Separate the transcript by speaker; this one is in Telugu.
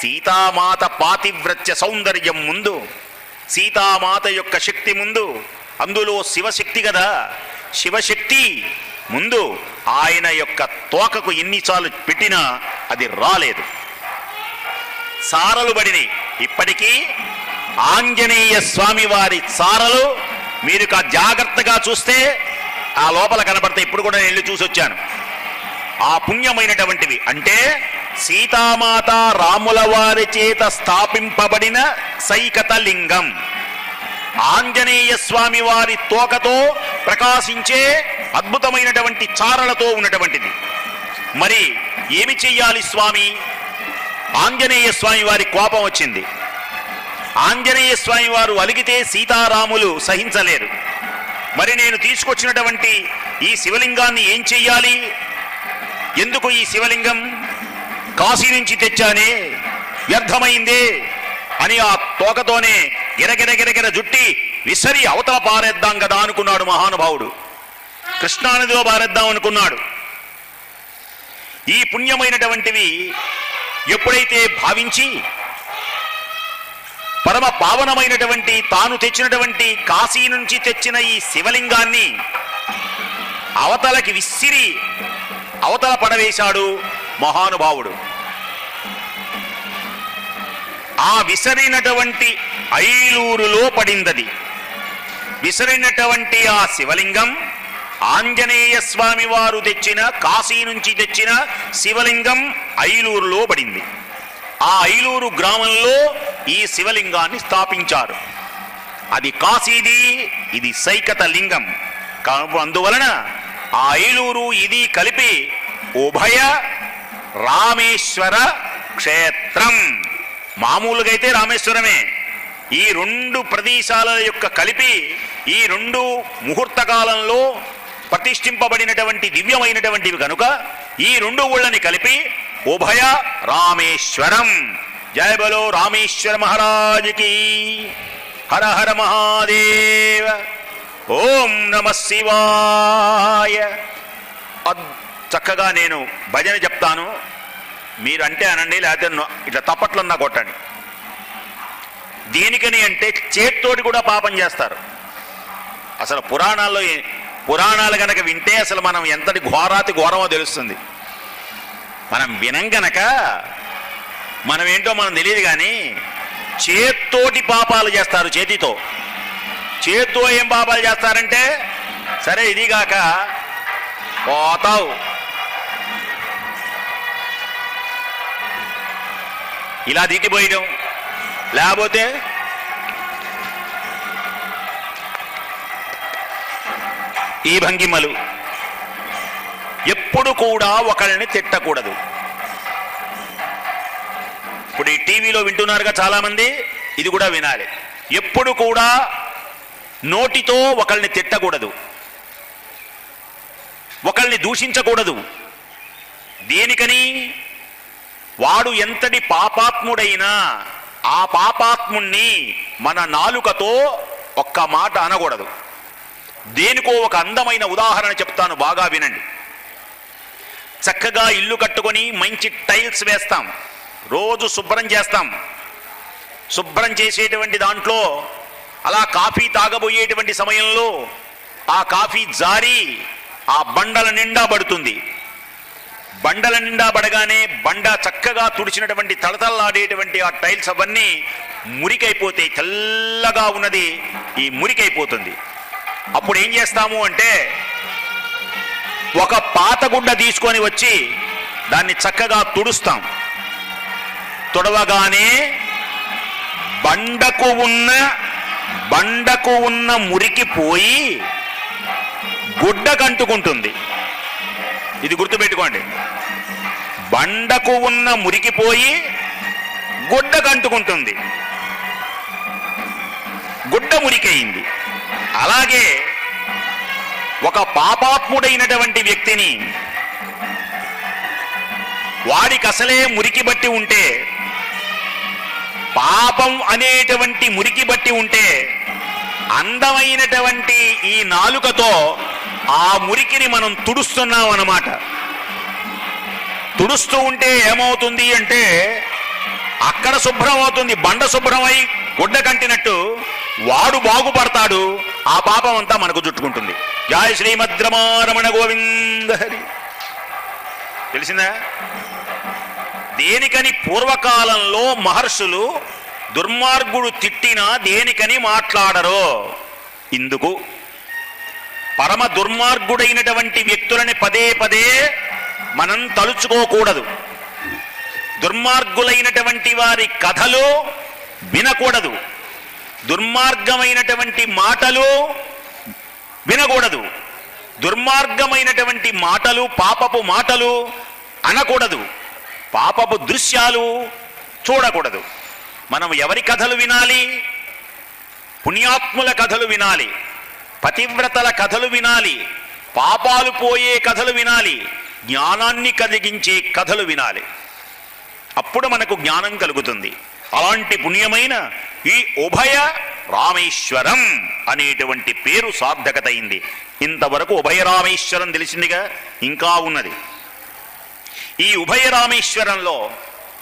Speaker 1: సీతామాత పాతివ్రత్య సౌందర్యం ముందు సీతామాత యొక్క శక్తి ముందు అందులో శివశక్తి కదా శివశక్తి ముందు ఆయన యొక్క తోకకు ఎన్నిసార్లు పెట్టినా అది రాలేదు. సారలు పడినాయి ఇప్పటికీ ఆంజనేయ స్వామి వారి సారలు మీరు కా జాగ్రత్తగా చూస్తే ఆ లోపల కనబడతాయి ఇప్పుడు కూడా నేను వెళ్ళి చూసి వచ్చాను ఆ పుణ్యమైనటువంటివి. అంటే సీతామాత రాముల వారి చేత స్థాపింపబడిన సైకత లింగం ఆంజనేయ స్వామి వారి తోకతో ప్రకాశించే అద్భుతమైనటువంటి చారలతో ఉన్నటువంటిది. మరి ఏమి చెయ్యాలి స్వామి? ఆంజనేయ స్వామి వారి కోపం వచ్చింది. ఆంజనేయ స్వామి వారు అలిగితే సీతారాములు సహించలేరు. మరి నేను తీసుకొచ్చినటువంటి ఈ శివలింగాన్ని ఏం చెయ్యాలి? ఎందుకు ఈ శివలింగం? కాశీ నుంచి తెచ్చానే. వ్యర్థమైందే. అని ఆ తోకతోనే గిరగిరగిరగిర జుట్టి విసరి అవతల పారేద్దాం కదా అనుకున్నాడు మహానుభావుడు. కృష్ణానదిలో పారేద్దాం అనుకున్నాడు. ఈ పుణ్యమైనటువంటివి ఎప్పుడైతే భావించి పరమ పావనమైనటువంటి తాను తెచ్చినటువంటి కాశీ నుంచి తెచ్చిన ఈ శివలింగాన్ని అవతలకి విసిరి అవతల పడవేశాడు. మహానుభావుడు. ఆ విసరినటువంటి ఐలూరులో పడిందది విసరినటువంటి ఆ శివలింగం ఆంజనేయ స్వామి వారు తెచ్చిన కాశీ నుంచి తెచ్చిన శివలింగం ఐలూరులో పడింది ఆ ఐలూరు గ్రామంలో ఈ శివలింగాన్ని స్థాపించారు. అది కాశీది ఇది సైకత లింగం. అందువలన ఆ ఐలూరు ఇది కలిపి ఉభయ రామేశ్వర క్షేత్రం. మామూలుగా అయితే రామేశ్వరమే. ఈ రెండు ప్రదేశాల యొక్క కలిపి ఈ రెండు ముహూర్త కాలంలో ప్రతిష్ఠింపబడినటువంటి దివ్యమైనటువంటివి కనుక ఈ రెండు ఊళ్ళని కలిపి ఉభయ రామేశ్వరం. జయ బలో రామేశ్వర మహారాజుకి. హర హర మహాదేవ. ఓం నమ శివాయ. చక్కగా నేను భజన చెప్తాను. మీరు అంటే అనండి లేకపోతే ఇట్లా తప్పట్లన్నా కొట్టండి. దేనికని అంటే చేత్తోటి కూడా పాపం చేస్తారు. అసలు పురాణాల్లో పురాణాలు కనుక వింటే అసలు మనం ఎంతటి ఘోరాతి ఘోరమో తెలుస్తుంది. మనం వినం గనక మనం ఏంటో మనం తెలియదు కానీ చేత్తోటి పాపాలు చేస్తారు చేతితో. చేత్తో ఏం పాపాలు చేస్తారంటే సరే ఇదిగాక పోతావు. ఇలా దిగిపోయడం లేకపోతే ఈ భంగిమలు ఎప్పుడు కూడా ఒకళ్ళని తిట్టకూడదు. ఇప్పుడు ఈ టీవీలో వింటున్నారుగా చాలామంది ఇది కూడా వినాలి. ఎప్పుడు కూడా నోటితో ఒకళ్ళని తిట్టకూడదు. ఒకళ్ళని దూషించకూడదు. దేనికని? వాడు ఎంతటి పాపాత్ముడైనా ఆ పాపాత్ముణ్ణి మన నాలుకతో ఒక్క మాట అనకూడదు. దేనికో ఒక అందమైన ఉదాహరణ చెప్తాను బాగా వినండి. చక్కగా ఇల్లు కట్టుకొని మంచి టైల్స్ వేస్తాం రోజు శుభ్రం చేస్తాం. శుభ్రం చేసేటువంటి దాంట్లో అలా కాఫీ తాగబోయేటువంటి సమయంలో ఆ కాఫీ జారి ఆ బండల నిండా పడుతుంది. బండల నిండా పడగానే బండ చక్కగా తుడిచినటువంటి తళతళలాడేటువంటి ఆ టైల్స్ అవన్నీ మురికైపోతాయి తెల్లగా ఉన్నది ఈ మురికైపోతుంది. అప్పుడు ఏం చేస్తాము అంటే ఒక పాత గుడ్డ తీసుకొని వచ్చి దాన్ని చక్కగా తుడుస్తాం. తుడవగానే బండకు ఉన్న బండకు ఉన్న మురికి పోయి గుడ్డ కంటుకుంటుంది. ఇది గుర్తుపెట్టుకోండి. బండకు ఉన్న మురికిపోయి గుడ్డకంటుకుంటుంది గుడ్డ మురికయింది అలాగే ఒక పాపాత్ముడైనటువంటి వ్యక్తిని వాడికి అసలే మురికి బట్టి ఉంటే పాపం అనేటువంటి మురికి బట్టి ఉంటే అందమైనటువంటి ఈ నాలుకతో ఆ మురికిని మనం తుడుస్తున్నాం అన్నమాట తుడుస్తూ ఉంటే ఏమవుతుంది అంటే అక్కడ శుభ్రం అవుతుంది బండ శుభ్రమై గుడ్డ కంటినట్టు వాడు బాగుపడతాడు ఆ పాపం అంతా మనకు చుట్టుకుంటుంది. జయ శ్రీమద్రమారమణ గోవింద హరి. తెలిసిందా? దేనికని పూర్వకాలంలో మహర్షులు దుర్మార్గుడు తిట్టినా దేనికని మాట్లాడరో. ఇందుకు పరమ దుర్మార్గుడైనటువంటి వ్యక్తులని పదే పదే మనం తలుచుకోకూడదు. దుర్మార్గులైనటువంటి వారి కథలు వినకూడదు. దుర్మార్గమైనటువంటి మాటలు వినకూడదు. దుర్మార్గమైనటువంటి మాటలు పాపపు మాటలు అనకూడదు. పాపపు దృశ్యాలు చూడకూడదు. మనం ఎవరి కథలు వినాలి? పుణ్యాత్ముల కథలు వినాలి. పతివ్రతల కథలు వినాలి. పాపాలు పోయే కథలు వినాలి. జ్ఞానాన్ని కలిగించే కథలు వినాలి. అప్పుడు మనకు జ్ఞానం కలుగుతుంది. అలాంటి పుణ్యమైన ఈ ఉభయ రామేశ్వరం అనేటువంటి పేరు సార్థకత అయింది ఇంతవరకు ఉభయ రామేశ్వరం తెలిసిందిగా ఇంకా ఉన్నది. ఈ ఉభయ రామేశ్వరంలో